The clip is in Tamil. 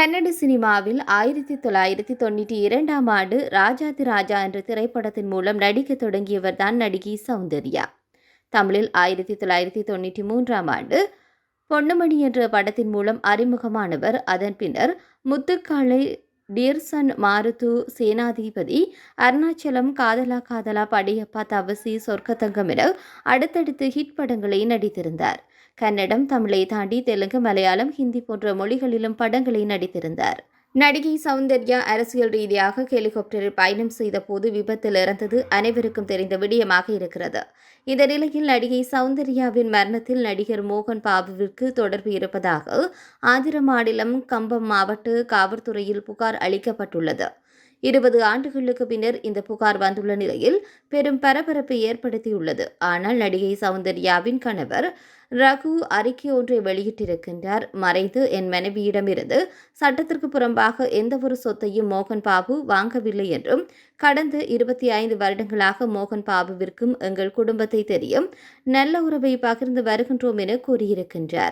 கன்னட சினிமாவில் ஆயிரத்தி தொள்ளாயிரத்தி தொண்ணூற்றி இரண்டாம் ஆண்டு ராஜாதி ராஜா என்ற திரைப்படத்தின் மூலம் நடிக்க தொடங்கியவர் தான் நடிகை சௌந்தர்யா. தமிழில் ஆயிரத்தி தொள்ளாயிரத்தி தொண்ணூற்றி மூன்றாம் ஆண்டு பொன்னுமணி என்ற படத்தின் மூலம் அறிமுகமானவர். அதன் பின்னர் முத்துக்காளை டியர்சன் மாருத்து சேனாதிபதி அருணாச்சலம் காதலா காதலா படையப்பா தவசி சொர்க்கத்தங்கம் என அடுத்தடுத்து ஹிட் படங்களை நடித்திருந்தார். கன்னடம் தமிழை தாண்டி தெலுங்கு மலையாளம் ஹிந்தி போன்ற மொழிகளிலும் படங்களை நடித்திருந்தார். நடிகை சௌந்தர்யா அரசியல் ரீதியாக ஹெலிகாப்டரில் பயணம் செய்த போது விபத்தில் இறந்தது அனைவருக்கும் தெரிந்த விடயமாக இருக்கிறது. இந்த நிலையில் நடிகை சௌந்தர்யாவின் மரணத்தில் நடிகர் மோகன் பாபுவிற்கு தொடர்பு இருப்பதாக ஆந்திர மாநிலம் கம்பம் மாவட்ட காவல்துறையில் புகார் அளிக்கப்பட்டுள்ளது. இருபது ஆண்டுகளுக்கு பின்னர் இந்த புகார் வந்துள்ள நிலையில் பெரும் பரபரப்பை ஏற்படுத்தியுள்ளது. ஆனால் நடிகை சௌந்தர்யாவின் கணவர் ரகு அறிக்கை ஒன்றை வெளியிட்டிருக்கின்றார். மறைந்து என் மனைவியிடமிருந்து சட்டத்திற்கு புறம்பாக எந்தவொரு சொத்தையும் மோகன் பாபு வாங்கவில்லை என்றும் கடந்த இருபத்தி ஐந்து வருடங்களாக மோகன் பாபுவிற்கும் எங்கள் குடும்பத்தை தெரியும் நல்ல உறவை பகிர்ந்து வருகின்றோம் என கூறியிருக்கின்றார்.